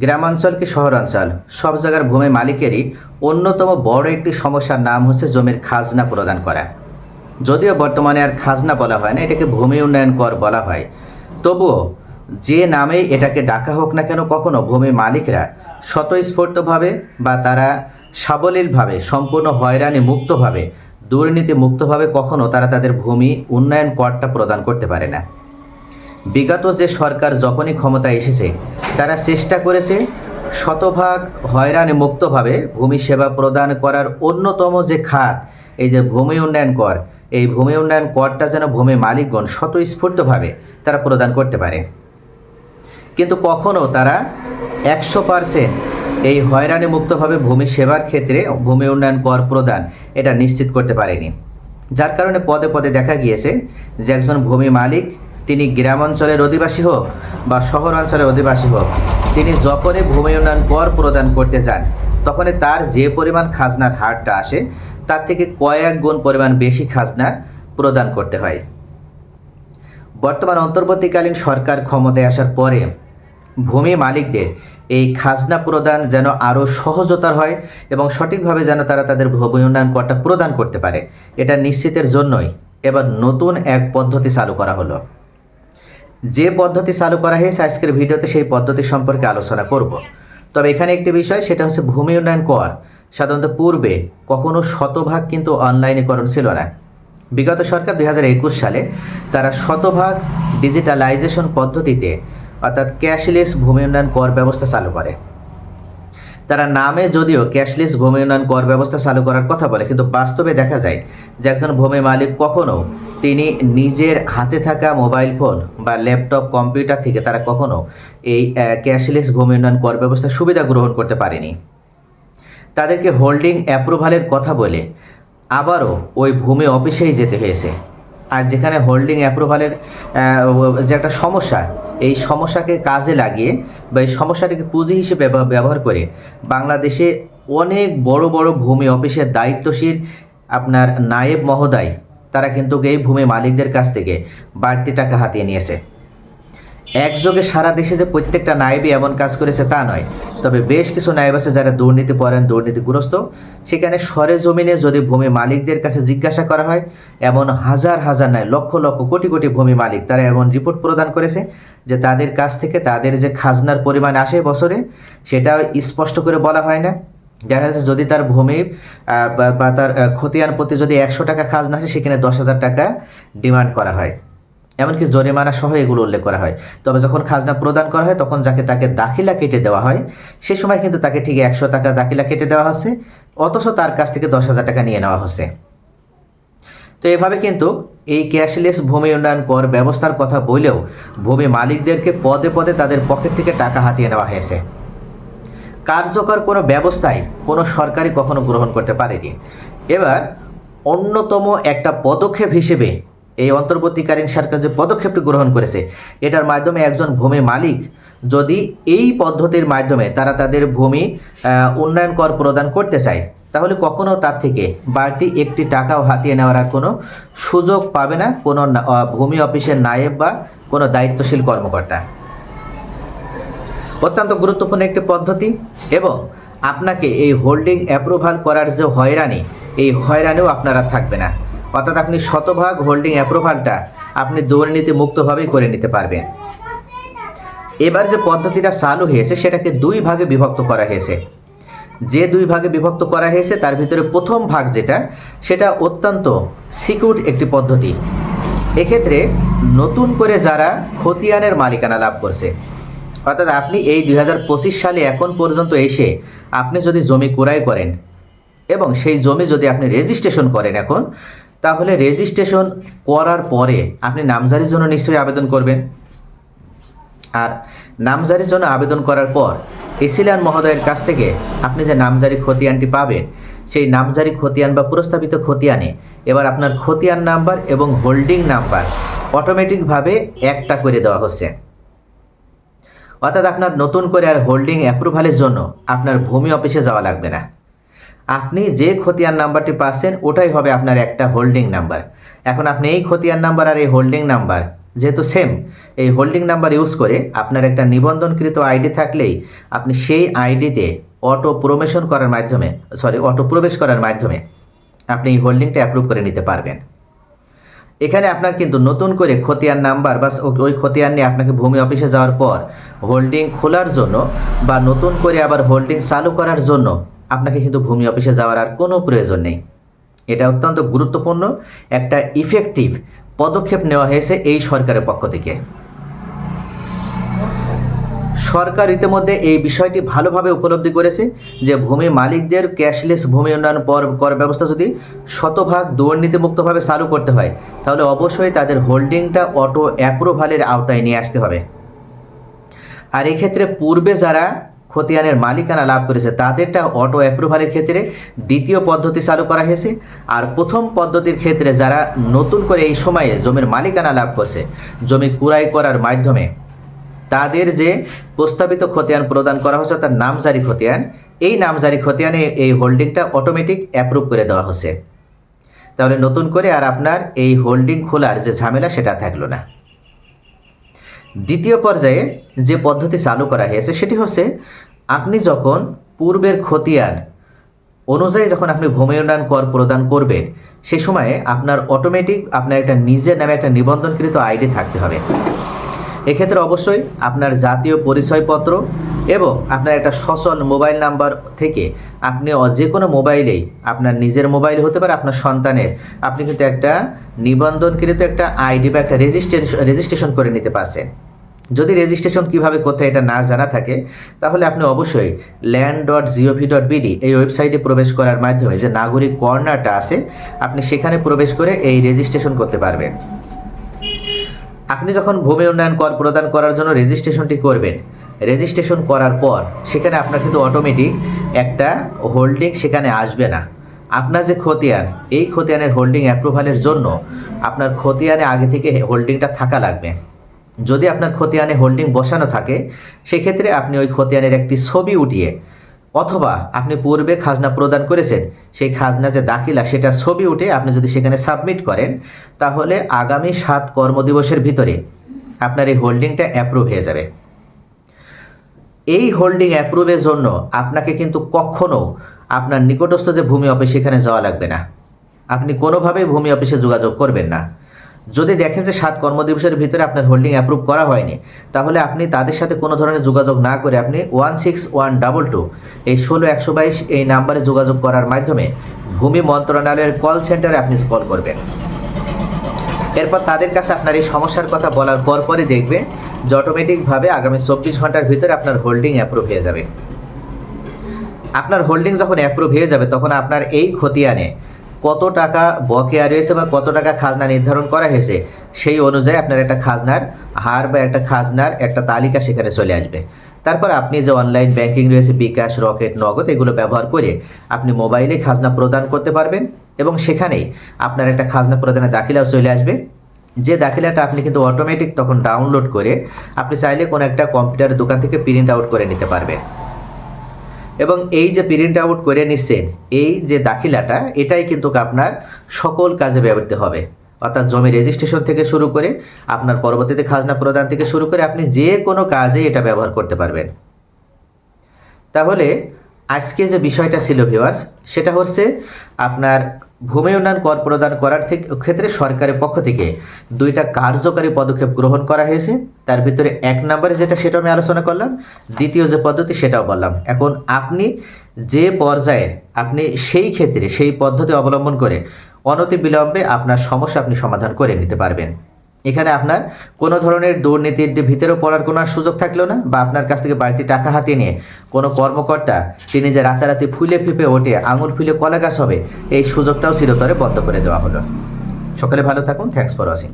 গ্রামাঞ্চল কি শহরাঞ্চল। সব জায়গার ভূমি মালিকেরই অন্যতম বড় একটি সমস্যার নাম হচ্ছে জমির খাজনা প্রদান করা। যদিও বর্তমানে আর খাজনা বলা হয় না, এটাকে ভূমি উন্নয়ন কর বলা হয়। তবুও যে নামে এটাকে ডাকা হোক না কেন, কখনো ভূমি মালিকরা স্বতঃস্ফূর্তভাবে বা তারা সাবলীলভাবে, সম্পূর্ণ হয়রানি মুক্তভাবে, দুর্নীতি মুক্তভাবে কখনো তারা তাদের ভূমি উন্নয়ন করটা প্রদান করতে পারে না। বিগত যে সরকার যখনই ক্ষমতায় এসেছে, তারা চেষ্টা করেছে শতভাগ হয়রানি মুক্তভাবে ভূমি সেবা প্রদান করার অন্যতম যে খাত, এই যে ভূমি উন্নয়ন কর, এই ভূমি উন্নয়ন করটা যেন ভূমি মালিকগণ স্বতঃস্ফূর্তভাবে তারা প্রদান করতে পারে। কিন্তু কখনও তারা একশো পারসেন্ট এই হয়রানি মুক্তভাবে ভূমি সেবার ক্ষেত্রে ভূমি উন্নয়ন কর প্রদান এটা নিশ্চিত করতে পারেনি। যার কারণে পদে পদে দেখা গিয়েছে যে একজন ভূমি মালিক তিনি গ্রামাঞ্চলের অধিবাসী হোক বা শহর অঞ্চলের অধিবাসী হোক, তিনি যখনই ভূমি উন্নয়ন কর প্রদান করতে যান, তখনই তার যে পরিমাণ খাজনার হারটা আসে, তার থেকে কয়েক গুণ পরিমাণ বেশি খাজনা প্রদান করতে হয়। বর্তমান অন্তর্বর্তীকালীন সরকার ক্ষমতায় আসার পরে ভূমি মালিকদের এই খাজনা প্রদান যেন আরও সহজতর হয় এবং সঠিকভাবে যেন তারা তাদের ভূমি উন্নয়ন করটা প্রদান করতে পারে, এটা নিশ্চিতের জন্যই এবার নতুন এক পদ্ধতি চালু করা হলো। যে পদ্ধতি চালু করা হয়েছে, আজকের ভিডিওতে সেই পদ্ধতি সম্পর্কে আলোচনা করব। তবে এখানে একটি বিষয়, সেটা হচ্ছে ভূমি উন্নয়ন কর। সাধারণত পূর্বে কখনো শতভাগ কিন্তু অনলাইনীকরণ ছিল না। বিগত সরকার দুই হাজার একুশ সালে তারা শতভাগ ডিজিটালাইজেশন পদ্ধতিতে অর্থাৎ ক্যাশলেস ভূমি উন্নয়ন কর ব্যবস্থা চালু করে। তারা নামে যদিও ক্যাশলেস ভূমি উন্নয়ন কর ব্যবস্থা চালু করার কথা বলে, কিন্তু বাস্তবে দেখা যায় যে একজন ভূমি মালিক কখনো তিনি নিজের হাতে থাকা মোবাইল ফোন বা ল্যাপটপ, কম্পিউটার থেকে তারা কখনো এই ক্যাশলেস ভূমি উন্নয়ন কর ব্যবস্থার সুবিধা গ্রহণ করতে পারেনি। তাদেরকে হোল্ডিং অ্যাপ্রুভালের কথা বলে আবারও ওই ভূমি অফিসেই যেতে হয়েছে। আর যেখানে হোল্ডিং অ্যাপ্রুভালের যে একটা সমস্যা, এই সমস্যাকে কাজে লাগিয়ে বা এই সমস্যাটাকে পুঁজি হিসেবে ব্যবহার করে বাংলাদেশে অনেক বড় বড় ভূমি অফিসের দায়িত্বশীল আপনার নায়েব মহোদয়, তারা কিন্তু এই ভূমি মালিকদের কাছ থেকে বাড়তি টাকা হাতিয়ে নিয়েছে। একযোগে সারা দেশে যে প্রত্যেকটা নায়েবই এমন কাজ করেছে তা নয়। তবে বেশ কিছু নায়েব আছে যারা দুর্নীতি পরায়ণ, দুর্নীতিগ্রস্ত। সেখানে সরে জমিনে যদি ভূমি মালিকদের কাছে জিজ্ঞাসা করা হয়, এমন হাজার হাজার নয়, লক্ষ লক্ষ কোটি কোটি ভূমি মালিক তারা এমন রিপোর্ট প্রদান করেছে যে তাদের কাছ থেকে তাদের যে খাজনার পরিমাণ আসে বছরে সেটা স্পষ্ট করে বলা হয় না। দেখা যাচ্ছে যদি তার ভূমি বা- তার খতিয়ান প্রতি যদি একশো টাকা খাজনা আসে, সেখানে দশ হাজার টাকা ডিমান্ড করা হয়। এমনকি জরিমানা সহ এগুলো উল্লেখ করা হয়। তবে যখন খাজনা প্রদান করা হয়, তখন যাকে তাকে দাখিলা কেটে দেওয়া হয়, সে সময় কিন্তু তাকে ঠিক একশো টাকা দাখিলা কেটে দেওয়া হচ্ছে, অথচ তার কাছ থেকে দশ হাজার টাকা নিয়ে নেওয়া হচ্ছে। তো এভাবে কিন্তু এই ক্যাশলেস ভূমি উন্নয়ন কর ব্যবস্থার কথা বলেও ভূমি মালিকদেরকে পদে পদে তাদের পকেট থেকে টাকা হাতিয়ে নেওয়া হয়েছে। কার্যকর কোনো ব্যবস্থায় কোনো সরকারই কখনো গ্রহণ করতে পারেনি। এবার অন্যতম একটা পদক্ষেপ হিসেবে এই অন্তর্বর্তীকালীন সরকার যে পদক্ষেপটি গ্রহণ করেছে, এটার মাধ্যমে একজন ভূমি মালিক যদি এই পদ্ধতির মাধ্যমে তারা তাদের ভূমি উন্নয়ন কর প্রদান করতে চায়, তাহলে কখনো তার থেকে বাড়তি একটি টাকাও হাতিয়ে নেওয়ার আর কোনো সুযোগ পাবে না কোনো ভূমি অফিসের নায়েব বা কোনো দায়িত্বশীল কর্মকর্তা। অত্যন্ত গুরুত্বপূর্ণ একটি পদ্ধতি এবং আপনাকে এই হোল্ডিং অ্যাপ্রুভাল করার যে হয়রানি, এই হয়রানিও আপনারা থাকবে না। অর্থাৎ আপনি শতভাগ হোল্ডিং অ্যাপ্রুভালটা আপনি দুর্নীতি মুক্তভাবেই করে নিতে পারবেন। এবার যে পদ্ধতিটা চালু হয়েছে, সেটাকে দুই ভাগে বিভক্ত করা হয়েছে। যে দুই ভাগে বিভক্ত করা হয়েছে, তার ভিতরে প্রথম ভাগ যেটা, সেটা অত্যন্ত সিকিউর একটি পদ্ধতি। এক্ষেত্রে নতুন করে যারা খতিয়ানের মালিকানা লাভ করছে, অর্থাৎ আপনি এই দুই হাজার পঁচিশ সালে এখন পর্যন্ত এসে আপনি যদি জমি ক্রয় করেন, এবং সেই জমি যদি আপনি রেজিস্ট্রেশন করেন এখন তাহলে রেজিস্ট্রেশন করার পরে আপনি নামজারির জন্য নিশ্চয়ই আবেদন করবেন। আর নামজারির জন্য আবেদন করার পর এসিলান মহোদয়ের কাছ থেকে আপনি যে নামজারি খতিয়ানটি পাবেন, সেই নামজারি খতিয়ান বা প্রস্তাবিত খতিয়ানে এবার আপনার খতিয়ান নাম্বার এবং হোল্ডিং নাম্বার অটোমেটিকভাবে একটা করে দেওয়া হচ্ছে। অর্থাৎ আপনার নতুন করে আর হোল্ডিং অ্যাপ্রুভালের জন্য আপনার ভূমি অফিসে যাওয়া লাগবে না। আপনি যে খতিয়ান নাম্বারটি পাচ্ছেন, ওটাই হবে আপনার একটা হোল্ডিং নাম্বার এখন আপনি এই খতিয়ান নাম্বার আর এই হোল্ডিং নাম্বার যেহেতু সেম এই হোল্ডিং নাম্বার ইউজ করে আপনার একটা নিবন্ধনকৃত আইডি থাকলেই আপনি সেই আইডিতে অটো প্রমেশন করার মাধ্যমে সরি অটো প্রবেশ করার মাধ্যমে আপনি এই হোল্ডিংটা অ্যাপ্রুভ করে নিতে পারবেন। এখানে আপনার কিন্তু নতুন করে খতিয়ান নাম্বার বা ওই খতিয়ান নিয়ে আপনাকে ভূমি অফিসে যাওয়ার পর হোল্ডিং খোলার জন্য বা নতুন করে আবার হোল্ডিং চালু করার জন্য আপনাকে কিন্তু ভূমি অফিসে যাওয়ার আর কোনো প্রয়োজন নেই। এটা অত্যন্ত গুরুত্বপূর্ণ। একটা ইফেক্টিভ পদক্ষেপ নেওয়া হয়েছে এই সরকারের পক্ষ থেকে। সরকার ইতিমধ্যে এই বিষয়টি ভালোভাবে উপলব্ধি করেছে যে ভূমি মালিকদের ক্যাশলেস ভূমি উন্নয়ন কর ব্যবস্থা যদি শতভাগ দুর্নীতিমুক্তভাবে চালু করতে হয়, তাহলে অবশ্যই তাদের হোল্ডিংটা অটো অ্যাপ্রুভালের আওতায় নিয়ে আসতে হবে। আর এক্ষেত্রে পূর্বে যারা খতিয়ানের মালিকানা লাভ করেছে। তাদেরটা অটো অ্যাপ্রুভালের ক্ষেত্রে দ্বিতীয় পদ্ধতি চালু করা হয়েছে। আর প্রথম পদ্ধতির ক্ষেত্রে যারা নতুন করে এই সময়ে জমির মালিকানা লাভ করছে, জমি কুড়াই করার মাধ্যমে, তাদের যে প্রস্তাবিত খতিয়ান প্রদান করা হচ্ছে তার নামজারি খতিয়ান, এই নামজারি খতিয়ানে এই হোল্ডিংটা অটোমেটিক অ্যাপ্রুভ করে দেওয়া হচ্ছে। তাহলে নতুন করে আর আপনার এই হোল্ডিং খোলার যে ঝামেলা, সেটা থাকল না। দ্বিতীয় পর্যায়ে যে পদ্ধতি চালু করা হয়েছে সেটি হচ্ছে আপনি যখন পূর্বের খতিয়ান অনুযায়ী যখন আপনি ভূমি উন্নয়ন কর প্রদান করবেন, সে সময়ে আপনার অটোমেটিক আপনার একটা নিজের নামে একটা নিবন্ধনকৃত আইডি থাকতে হবে। এক্ষেত্রে অবশ্যই আপনার জাতীয় পরিচয়পত্র এবং আপনার একটা সচল মোবাইল নাম্বার থেকে আপনি যে কোনো মোবাইলেই আপনার নিজের মোবাইল হতে পারে, আপনার সন্তানের। আপনি কিন্তু একটা নিবন্ধনকৃত একটা আইডি বা একটা রেজিস্ট্রেশন রেজিস্ট্রেশন করে নিতে পারছেন। যদি রেজিস্ট্রেশন কীভাবে কোথায় এটা না জানা থাকে, তাহলে আপনি অবশ্যই land dot G O V dot BD এই ওয়েবসাইটে প্রবেশ করার মাধ্যমে যে নাগরিক কর্নারটা আছে, আপনি সেখানে প্রবেশ করে এই রেজিস্ট্রেশন করতে পারবেন। আপনি যখন ভূমি উন্নয়ন কর প্রদান করার জন্য রেজিস্ট্রেশনটি করবেন রেজিস্ট্রেশন করার পর সেখানে আপনার কিন্তু অটোমেটিক একটা হোল্ডিং সেখানে আসবে না। আপনার যে খতিয়ান, এই খতিয়ানের হোল্ডিং অ্যাপ্রুভালের জন্য আপনার খতিয়ানে আগে থেকে হোল্ডিংটা থাকা লাগবে। যদি আপনার খতিয়ানে হোল্ডিং বসানো থাকে, সেক্ষেত্রে আপনি ওই খতিয়ানের একটি ছবি উঠিয়ে অথবা আপনি পূর্বে খাজনা প্রদান করেছেন, সেই খাজনা যে দাখিলা সেটা ছবি উঠে আপনি যদি সেখানে সাবমিট করেন, তাহলে আগামী সাত কর্মদিবসের ভিতরে আপনার এই হোল্ডিংটা অ্যাপ্রুভ হয়ে যাবে। এই হোল্ডিং অ্যাপ্রুভের জন্য আপনাকে কিন্তু কখনো আপনার নিকটস্থ যে ভূমি অফিস সেখানে যাওয়া লাগবে না। আপনি কোনোভাবেই ভূমি অফিসে যোগাযোগ করবেন না। যদি দেখেন যে সাত কর্মদিবসের ভিতরে আপনার হোল্ডিং অ্যাপ্রুভ করা হয়নি, তাহলে আপনি তাদের সাথে কোনো ধরনের যোগাযোগ না করে আপনি one six one double two এই ষোলো একশো বাইশ এই নাম্বারে যোগাযোগ করার মাধ্যমে ভূমি মন্ত্রণালয়ের কল সেন্টারে আপনি কল করবেন। এরপর তাদের কাছে আপনার এই সমস্যার কথা বলার পর পরপরই দেখবেন যে অটোমেটিকভাবে আগামী চব্বিশ ঘণ্টার ভিতরে আপনার হোল্ডিং অ্যাপ্রুভ হয়ে যাবে। আপনার হোল্ডিং যখন অ্যাপ্রুভ হয়ে যাবে, তখন আপনার এই খতিয়ানে কত টাকা বকেয়া রয়েছে বা কত টাকা খাজনা নির্ধারণ করা হয়েছে, সেই অনুযায়ী আপনার একটা খাজনার হার বা একটা খাজনার একটা তালিকা সেখানে চলে আসবে। তারপর আপনি যে অনলাইন ব্যাংকিং রয়েছে, বিকাশ, রকেট, নগদ, এগুলো ব্যবহার করে আপনি মোবাইলে খাজনা প্রদান করতে পারবেন এবং সেখানেই আপনার একটা খাজনা প্রদানের দাখিলাও চলে আসবে। যে দাখিলাটা আপনি কিন্তু অটোমেটিক তখন ডাউনলোড করে আপনি চাইলে কোনো একটা কম্পিউটার দোকান থেকে প্রিন্ট আউট করে নিতে পারবেন। এবং এই যে প্রিন্ট আউট করে নিচ্ছেন, এই যে দাখিলাটা, এটাই কিন্তু আপনার সকল কাজে ব্যবহৃত হবে। অর্থাৎ জমি রেজিস্ট্রেশন থেকে শুরু করে আপনার পরবর্তীতে খাজনা প্রদান থেকে শুরু করে আপনি যে কোনো কাজে এটা ব্যবহার করতে পারবেন। তাহলে আজকে যে বিষয়টা ছিল ভিওয়ার্স সেটা হচ্ছে আপনার ভূমি উন্নয়ন কর প্রদান করার ক্ষেত্রে সরকারের পক্ষ থেকে দুইটা কার্যকারী পদক্ষেপ গ্রহণ করা হয়েছে। তার ভিতরে এক নম্বরে যেটা সেটা আমি আলোচনা করলাম, দ্বিতীয় যে পদ্ধতি সেটাও বললাম। এখন আপনি যে পর্যায়ে আপনি সেই ক্ষেত্রে, সেই পদ্ধতি অবলম্বন করে অনতি বিলম্বে আপনার সমস্যা আপনি সমাধান করে নিতে পারবেন। এখানে আপনার কোনো ধরনের দুর্নীতির ভিতরেও পড়ার কোনো সুযোগ থাকল না, বা আপনার কাছ থেকে বাড়তি টাকা হাতিয়ে নিয়ে কোনো কর্মকর্তা তিনি যে রাতারাতি ফুলে ফিপে ওঠে, আঙুল ফুলে কলা গাছ হবে, এই সুযোগটাও চিরতরে বন্ধ করে দেওয়া হলো। সকালে ভালো থাকুন থ্যাংকস ফর ওয়াচিং